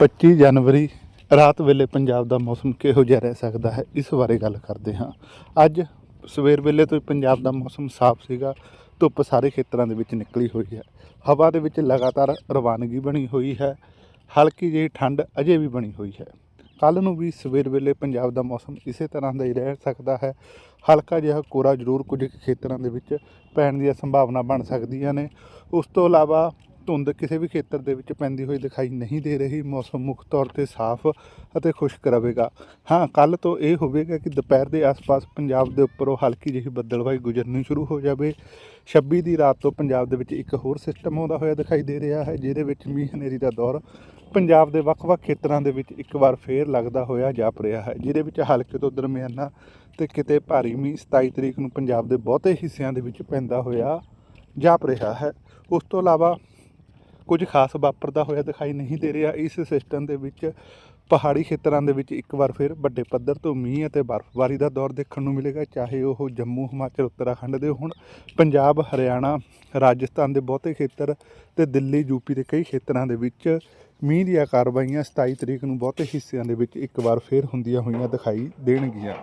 25 ਜਨਵਰੀ, ਰਾਤ ਵੇਲੇ ਪੰਜਾਬ ਦਾ ਮੌਸਮ ਕਿਹੋ ਜਿਹਾ ਰਹਿ ਸਕਦਾ ਹੈ, ਇਸ ਬਾਰੇ ਗੱਲ ਕਰਦੇ ਹਾਂ। ਅੱਜ ਸਵੇਰ ਵੇਲੇ ਤੋਂ ਪੰਜਾਬ ਦਾ ਮੌਸਮ ਸਾਫ਼ ਸੀਗਾ, ਧੁੱਪ ਸਾਰੇ ਖੇਤਰਾਂ ਦੇ ਵਿੱਚ ਨਿਕਲੀ ਹੋਈ ਹੈ। ਹਵਾ ਦੇ ਵਿੱਚ ਲਗਾਤਾਰ ਰਵਾਨਗੀ ਬਣੀ ਹੋਈ ਹੈ, ਹਲਕੀ ਜਿਹੀ ਠੰਡ ਅਜੇ ਵੀ ਬਣੀ ਹੋਈ ਹੈ। ਕੱਲ ਨੂੰ ਵੀ ਸਵੇਰ ਵੇਲੇ ਪੰਜਾਬ ਦਾ ਮੌਸਮ ਇਸੇ ਤਰ੍ਹਾਂ ਦਾ ਹੀ ਰਹਿ ਸਕਦਾ ਹੈ, ਹਲਕਾ ਜਿਹਾ ਕੋਰਾ ਜ਼ਰੂਰ ਕੁਝ ਕੁ ਖੇਤਰਾਂ ਦੇ ਵਿੱਚ ਪੈਣ ਦੀਆਂ ਸੰਭਾਵਨਾ ਬਣ ਸਕਦੀਆਂ ਨੇ। ਉਸ ਤੋਂ ਇਲਾਵਾ ਧੁੰਦ ਕਿਸੇ ਵੀ ਖੇਤਰ ਦੇ ਵਿੱਚ ਪੈਂਦੀ ਹੋਈ ਦਿਖਾਈ ਨਹੀਂ ਦੇ ਰਹੀ। ਮੌਸਮ ਮੁੱਖ ਤੌਰ ਤੇ ਸਾਫ਼ ਅਤੇ ਖੁਸ਼ਕ ਰਹੇਗਾ। ਹਾਂ ਕੱਲ ਤੋਂ ਇਹ ਹੋਵੇਗਾ ਕਿ ਦੁਪਹਿਰ ਦੇ ਆਸ-ਪਾਸ ਪੰਜਾਬ ਦੇ ਉੱਪਰੋਂ ਹਲਕੀ ਜਿਹੀ ਬੱਦਲਵਾਈ ਗੁਜ਼ਰਨੀ ਸ਼ੁਰੂ ਹੋ ਜਾਵੇ। 26 ਦੀ ਰਾਤ ਤੋਂ ਪੰਜਾਬ ਦੇ ਵਿੱਚ ਇੱਕ ਹੋਰ ਸਿਸਟਮ ਆਉਂਦਾ ਹੋਇਆ ਦਿਖਾਈ ਦੇ ਰਿਹਾ ਹੈ, ਜਿਹਦੇ ਵਿੱਚ ਮੀਂਹ ਹਨੇਰੀ ਦਾ ਦੌਰ ਪੰਜਾਬ ਦੇ ਵੱਖ-ਵੱਖ ਖੇਤਰਾਂ ਦੇ ਵਿੱਚ ਇੱਕ ਵਾਰ ਫੇਰ ਲੱਗਦਾ ਹੋਇਆ ਜਾਪ ਰਿਹਾ ਹੈ, ਜਿਹਦੇ ਵਿੱਚ ਹਲਕੇ ਤੋਂ ਦਰਮਿਆਨਾ ਤੇ ਕਿਤੇ ਭਾਰੀ ਮੀਂਹ 27 ਤਰੀਕ ਨੂੰ ਪੰਜਾਬ ਦੇ ਬਹੁਤੇ ਹਿੱਸਿਆਂ ਦੇ ਵਿੱਚ ਪੈਂਦਾ ਹੋਇਆ ਜਾਪ ਰਿਹਾ ਹੈ। ਉਸ ਤੋਂ ਇਲਾਵਾ ਕੁਝ ਖਾਸ ਵਾਪਰਦਾ ਹੋਇਆ ਦਿਖਾਈ ਨਹੀਂ ਦੇ ਰਿਹਾ। ਇਸ ਸਿਸਟਮ ਦੇ ਵਿੱਚ ਪਹਾੜੀ ਖੇਤਰਾਂ ਦੇ ਵਿੱਚ ਇੱਕ ਵਾਰ ਫਿਰ ਵੱਡੇ ਪੱਧਰ ਤੋਂ ਮੀਂਹ ਅਤੇ ਬਰਫ਼ਬਾਰੀ ਦਾ ਦੌਰ ਦੇਖਣ ਨੂੰ ਮਿਲੇਗਾ, ਚਾਹੇ ਉਹ ਜੰਮੂ, ਹਿਮਾਚਲ, ਉੱਤਰਾਖੰਡ ਦੇ ਹੋਣ। ਪੰਜਾਬ, ਹਰਿਆਣਾ, ਰਾਜਸਥਾਨ ਦੇ ਬਹੁਤੇ ਖੇਤਰ ਤੇ ਦਿੱਲੀ ਯੂਪੀ ਦੇ ਕਈ ਖੇਤਰਾਂ ਦੇ ਵਿੱਚ ਮੀਂਹ ਦੀਆਂ ਕਾਰਵਾਈਆਂ 27 ਤਰੀਕ ਨੂੰ ਬਹੁਤੇ ਹਿੱਸਿਆਂ ਦੇ ਵਿੱਚ ਇੱਕ ਵਾਰ ਫਿਰ ਹੁੰਦੀਆਂ ਹੋਈਆਂ ਦਿਖਾਈ ਦੇਣਗੀਆਂ।